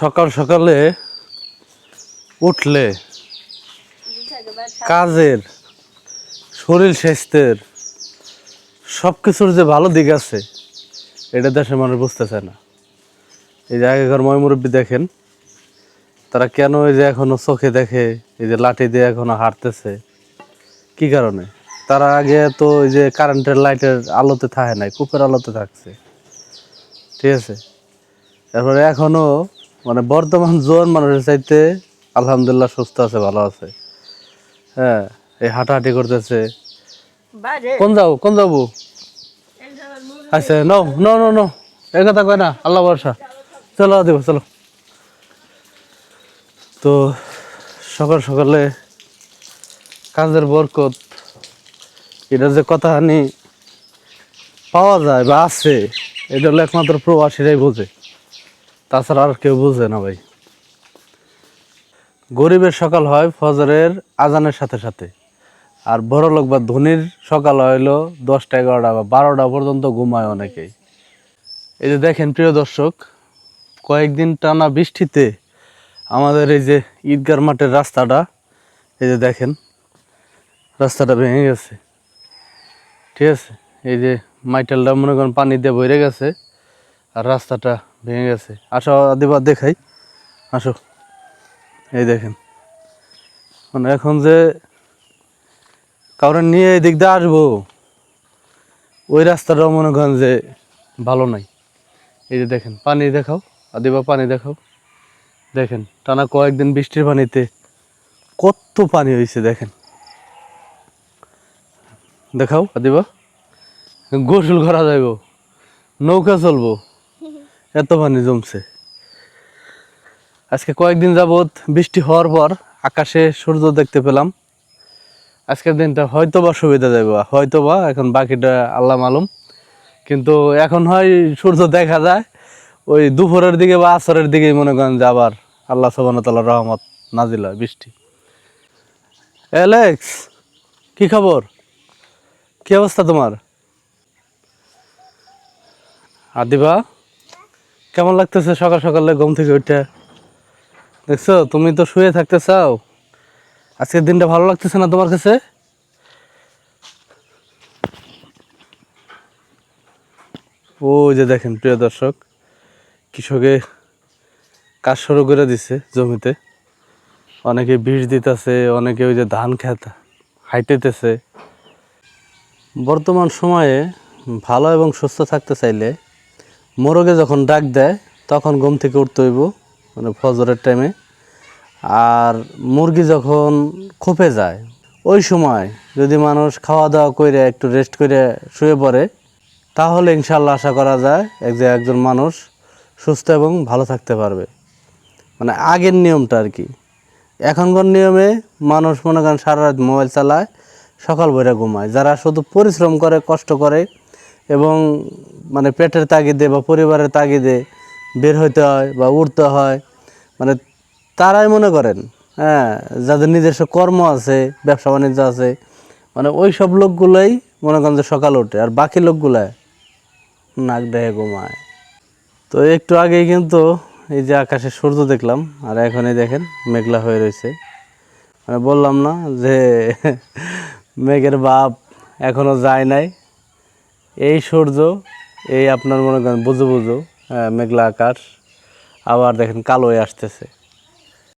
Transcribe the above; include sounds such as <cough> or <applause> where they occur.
সকাল সকালে উঠলে কাজের, শরীর স্বাস্থ্যের সব কিছুর যে ভালো দিক আছে, এটা দেশের মানুষ বুঝতেছে না। এই যে আগেকার ময়মুরব্বী দেখেন, তারা কেন এই যে এখনও চোখে দেখে, এই যে লাঠি দিয়ে এখনও হাঁটতেছে? কি কারণে? তারা আগে তো এই যে কারেন্টের লাইটের আলোতে থাকে নাই, কূপের আলোতে থাকছে। ঠিক আছে? তারপরে এখনও মানে বর্তমান জোয়ান মানুষের চাইতে আলহামদুলিল্লাহ সুস্থ আছে ভালো আছে। হ্যাঁ এই হাঁটাহাঁটি করতেছে। কোন যাব কোন যাব? আচ্ছা নো নো নো নো এই কথা কয় না আল্লাহ ভরসা। চলো দেবো চলো। তো সকাল সকালে কাজের বরকত এটা যে কথা আনি পাওয়া যায় বা আছে এটা হলো একমাত্র প্রবাসীরাই বোঝে। তাছাড়া আর কেউ বুঝে না ভাই। গরিবের সকাল হয় ফজরের আজানের সাথে সাথে। আর বড় লোক বা ধনির সকাল হইল দশটা, এগারোটা বা বারোটা পর্যন্ত ঘুমায় অনেকেই। এই যে দেখেন, প্রিয় দর্শক, কয়েকদিন টানা বৃষ্টিতে আমাদের এই যে ঈদগার মাঠের রাস্তাটা, এই যে দেখেন, রাস্তাটা ভেঙে গেছে। ঠিক আছে? এই যে মাইটেলটা মনে করেন পানি দিয়ে বইরে গেছে, আর রাস্তাটা ভেঙে গেছে। আসো আদিবার দেখাই। আসো। এই দেখেন। মানে এখন যে কারণ নিয়ে এদিক দিয়ে আসব, ওই রাস্তাটাও মনে করেন যে ভালো নাই। এই যে দেখেন, পানি দেখাও আদিবা পানি দেখাও। দেখেন, টানা কয়েকদিন বৃষ্টির পানিতে কত পানি হয়েছে দেখেন। দেখাও আদিবা গোসল করা যাইব, নৌকা চলবো। এত পানি জমছে। আজকে কয়েকদিন যাবৎ বৃষ্টি হওয়ার পর আকাশে সূর্য দেখতে পেলাম। আজকের দিনটা হয়তো বা সুবিধা দেবে হয়তো বা এখন বাকিটা আল্লাহ মালুম। কিন্তু এখন হয় সূর্য দেখা যায়, ওই দুপুরের দিকে বা আসরের দিকে মনে করেন যে আবার আল্লাহ সবান তাল্লাহ রহমত নাজিল হয় বৃষ্টি। অ্যালেক্স, কি খবর? কি অবস্থা তোমার? আদিবা? কেমন লাগতেছে সকাল সকালে ঘুম থেকে উঠে? দেখছ, তুমি তো শুয়ে থাকতে চাও। আজকের দিনটা ভালো লাগতেছে না তোমার কাছে? ওই যে দেখেন, প্রিয় দর্শক, কৃষকে কাজ শুরু করে দিছে জমিতে। অনেকে বিষ দিতেছে, অনেকে ওই যে ধান খেত, হাইটেতেছে। বর্তমান সময়ে ভালো এবং সুস্থ থাকতে চাইলে মোরগে যখন ডাক দেয়, তখন ঘুম থেকে উঠতে হইব মানে ফজরের টাইমে আর মুরগি যখন খোপে যায়, ওই সময় যদি মানুষ খাওয়া দাওয়া করে একটু রেস্ট করে শুয়ে পড়ে, তাহলে ইনশাল্লাহ আশা করা যায় এক যে একজন মানুষ সুস্থ এবং ভালো থাকতে পারবে। মানে আগের নিয়মটা আর কি। এখনকার নিয়মে মানুষ মনে করেন সারা রাত মোবাইল চালায়, সকাল বইরা ঘুমায়। যারা শুধু পরিশ্রম করে, কষ্ট করে এবং মানে পেটের তাগিদে বা পরিবারের তাগিদে বের হইতে হয় বা উঠতে হয় মানে তারাই মনে করেন হ্যাঁ যাদের নিজস্ব কর্ম আছে, ব্যবসা বাণিজ্য আছে মানে ওই সব লোকগুলোই মনে করেন যে সকাল ওঠে আর বাকি লোকগুলা নাক দেহে ঘুমায়। তো একটু আগেই কিন্তু এই যে আকাশে সূর্য দেখলাম, আর এখনই দেখেন মেঘলা হয়ে রয়েছে। মানে বললাম না যে <laughs> মেঘের বাপ এখনও যায় নাই। এই সূর্য এই আপনার মনে করেন বুঝো বুঝো হ্যাঁ, মেঘলা আকাশ আবার দেখেন কালোয় আসতেছে।